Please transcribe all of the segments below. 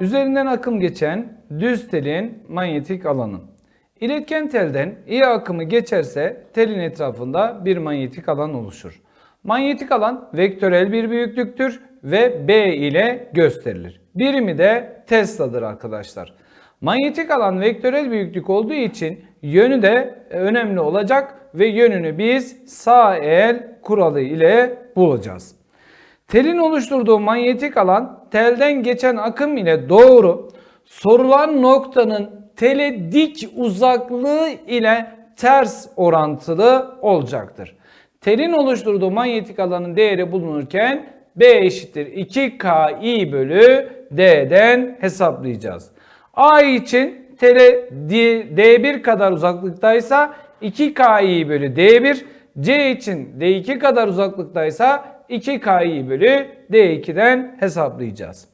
Üzerinden akım geçen düz telin manyetik alanı. İletken telden iyi akımı geçerse telin etrafında bir manyetik alan oluşur. Manyetik alan vektörel bir büyüklüktür ve B ile gösterilir. Birimi de Tesla'dır arkadaşlar. Manyetik alan vektörel büyüklük olduğu için yönü de önemli olacak ve yönünü biz sağ el kuralı ile bulacağız. Telin oluşturduğu manyetik alan telden geçen akım ile doğru sorulan noktanın tele dik uzaklığı ile ters orantılı olacaktır. Telin oluşturduğu manyetik alanın değeri bulunurken B eşittir 2KI bölü D'den hesaplayacağız. A için tele D1 kadar uzaklıktaysa 2KI bölü D1, C için D2 kadar uzaklıktaysa 2KI bölü D2'den hesaplayacağız.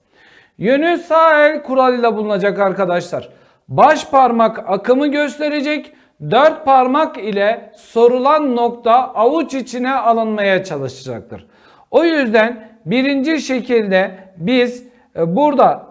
Yönü sağ el kuralıyla bulunacak arkadaşlar. Baş parmak akımı gösterecek. Dört parmak ile sorulan nokta avuç içine alınmaya çalışacaktır. O yüzden birinci şekilde biz e, burada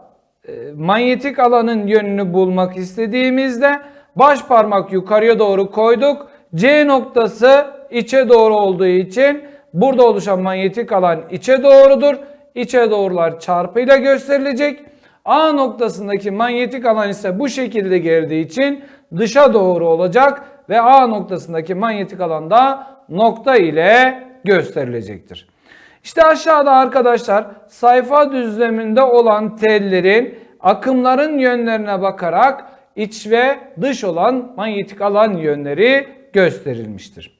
e, manyetik alanın yönünü bulmak istediğimizde baş parmak yukarıya doğru koyduk. C noktası içe doğru olduğu için burada oluşan manyetik alan içe doğrudur. İçe doğrular çarpıyla gösterilecek. A noktasındaki manyetik alan ise bu şekilde geldiği için dışa doğru olacak ve A noktasındaki manyetik alan da nokta ile gösterilecektir. İşte aşağıda arkadaşlar sayfa düzleminde olan tellerin akımların yönlerine bakarak iç ve dış olan manyetik alan yönleri gösterilmiştir.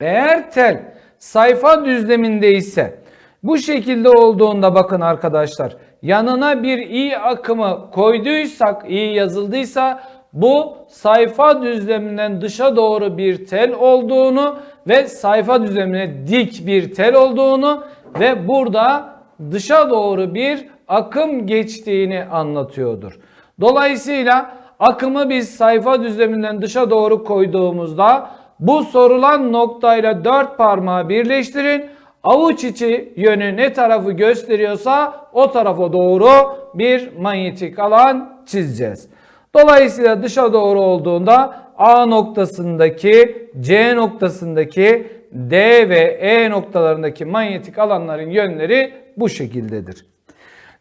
Eğer tel sayfa düzleminde ise bu şekilde olduğunda bakın arkadaşlar yanına bir i akımı koyduysak i yazıldıysa bu sayfa düzleminden dışa doğru bir tel olduğunu ve sayfa düzlemine dik bir tel olduğunu ve burada dışa doğru bir akım geçtiğini anlatıyordur. Dolayısıyla akımı biz sayfa düzleminden dışa doğru koyduğumuzda bu sorulan noktayla dört parmağı birleştirin. Avuç içi yönü ne tarafı gösteriyorsa o tarafa doğru bir manyetik alan çizeceğiz. Dolayısıyla dışa doğru olduğunda A noktasındaki, C noktasındaki, D ve E noktalarındaki manyetik alanların yönleri bu şekildedir.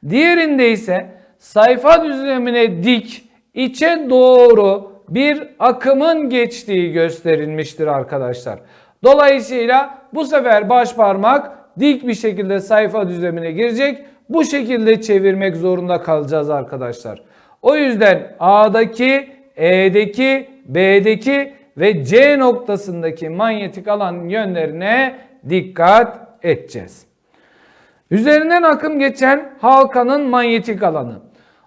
Diğerinde ise sayfa düzlemine dik, içe doğru bir akımın geçtiği gösterilmiştir arkadaşlar. Dolayısıyla bu sefer baş parmak dik bir şekilde sayfa düzlemine girecek. Bu şekilde çevirmek zorunda kalacağız arkadaşlar. O yüzden A'daki, E'deki, B'deki ve C noktasındaki manyetik alan yönlerine dikkat edeceğiz. Üzerinden akım geçen halkanın manyetik alanı.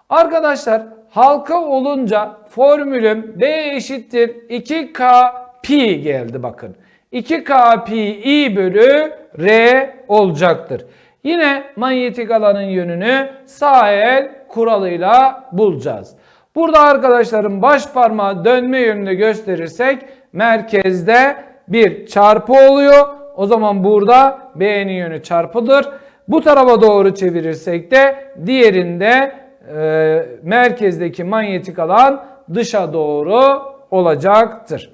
Arkadaşlar halka olunca formülüm B eşittir 2K pi geldi bakın. 2K pi i bölü R olacaktır. Yine manyetik alanın yönünü sağ el kuralıyla bulacağız. Burada arkadaşlarım baş parmağı dönme yönünü gösterirsek merkezde bir çarpı oluyor. O zaman burada B'nin yönü çarpıdır. Bu tarafa doğru çevirirsek de diğerinde e, merkezdeki manyetik alan dışa doğru olacaktır.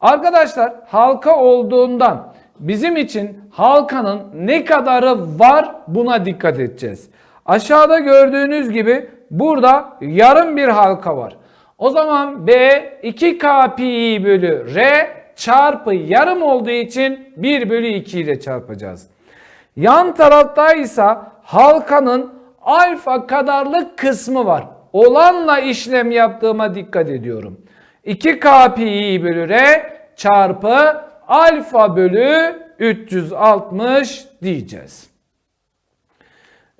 Arkadaşlar halka olduğundan bizim için halkanın ne kadarı var buna dikkat edeceğiz. Aşağıda gördüğünüz gibi burada yarım bir halka var. O zaman B 2K pi bölü R çarpı yarım olduğu için 1 bölü 2 ile çarpacağız. Yan tarafta ise halkanın alfa kadarlık kısmı var. Olanla işlem yaptığıma dikkat ediyorum. 2K pi bölü R çarpı alfa bölü 360 diyeceğiz.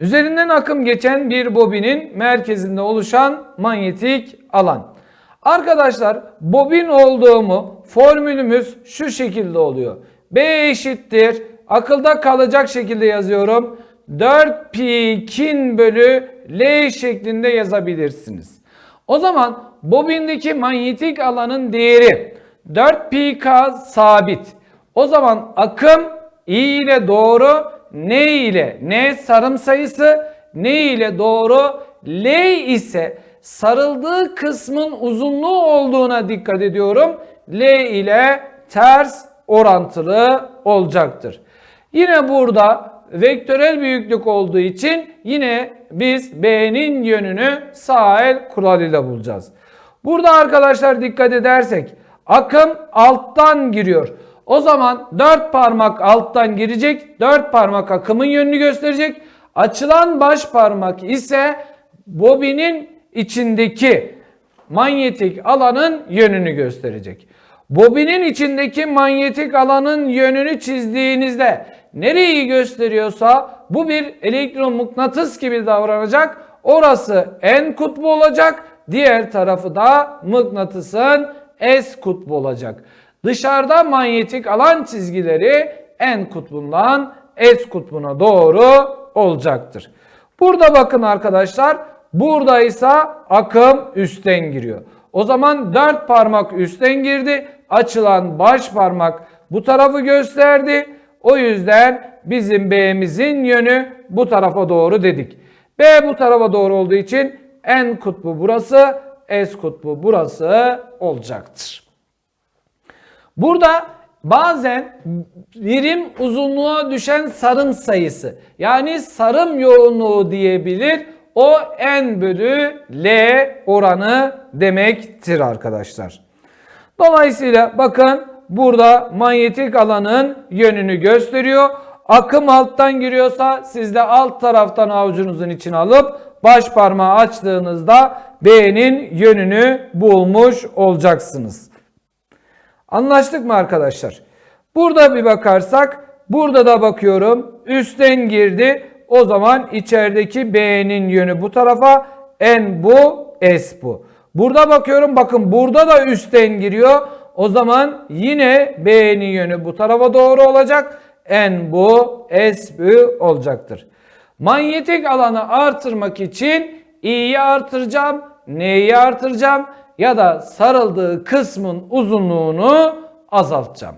Üzerinden akım geçen bir bobinin merkezinde oluşan manyetik alan. Arkadaşlar bobin olduğumu formülümüz şu şekilde oluyor. B eşittir akılda kalacak şekilde yazıyorum. 4 pi kin bölü L şeklinde yazabilirsiniz. O zaman bobindeki manyetik alanın değeri 4 pi k sabit. O zaman akım i ile doğru n ile n sarım sayısı n ile doğru L ise sarıldığı kısmın uzunluğu olduğuna dikkat ediyorum. L ile ters orantılı olacaktır. Yine burada vektörel büyüklük olduğu için yine biz B'nin yönünü sağ el kuralıyla bulacağız. Burada arkadaşlar dikkat edersek akım alttan giriyor. O zaman 4 parmak alttan girecek. 4 parmak akımın yönünü gösterecek. Açılan baş parmak ise bobinin içindeki manyetik alanın yönünü gösterecek. Bobinin içindeki manyetik alanın yönünü çizdiğinizde nereyi gösteriyorsa bu bir elektromıknatıs gibi davranacak. Orası N kutbu olacak. Diğer tarafı da mıknatısın S kutbu olacak. Dışarıda manyetik alan çizgileri N kutbundan S kutbuna doğru olacaktır. Burada bakın arkadaşlar burada ise akım üstten giriyor. O zaman 4 parmak üstten girdi. Açılan baş parmak bu tarafı gösterdi. O yüzden bizim B'mizin yönü bu tarafa doğru dedik. B bu tarafa doğru olduğu için N kutbu burası, S kutbu burası olacaktır. Burada bazen birim uzunluğa düşen sarım sayısı yani sarım yoğunluğu diyebilir. O n bölü L oranı demektir arkadaşlar. Dolayısıyla bakın burada manyetik alanın yönünü gösteriyor. Akım alttan giriyorsa siz de alt taraftan avucunuzun içine alıp baş parmağı açtığınızda B'nin yönünü bulmuş olacaksınız. Anlaştık mı arkadaşlar? Burada bir bakarsak burada da bakıyorum üstten girdi. O zaman içerideki B'nin yönü bu tarafa N bu S bu. Burada bakıyorum bakın burada da üstten giriyor. O zaman yine B'nin yönü bu tarafa doğru olacak. N bu S bu olacaktır. Manyetik alanı artırmak için i'yi artıracağım, n'yi artıracağım ya da sarıldığı kısmın uzunluğunu azaltacağım.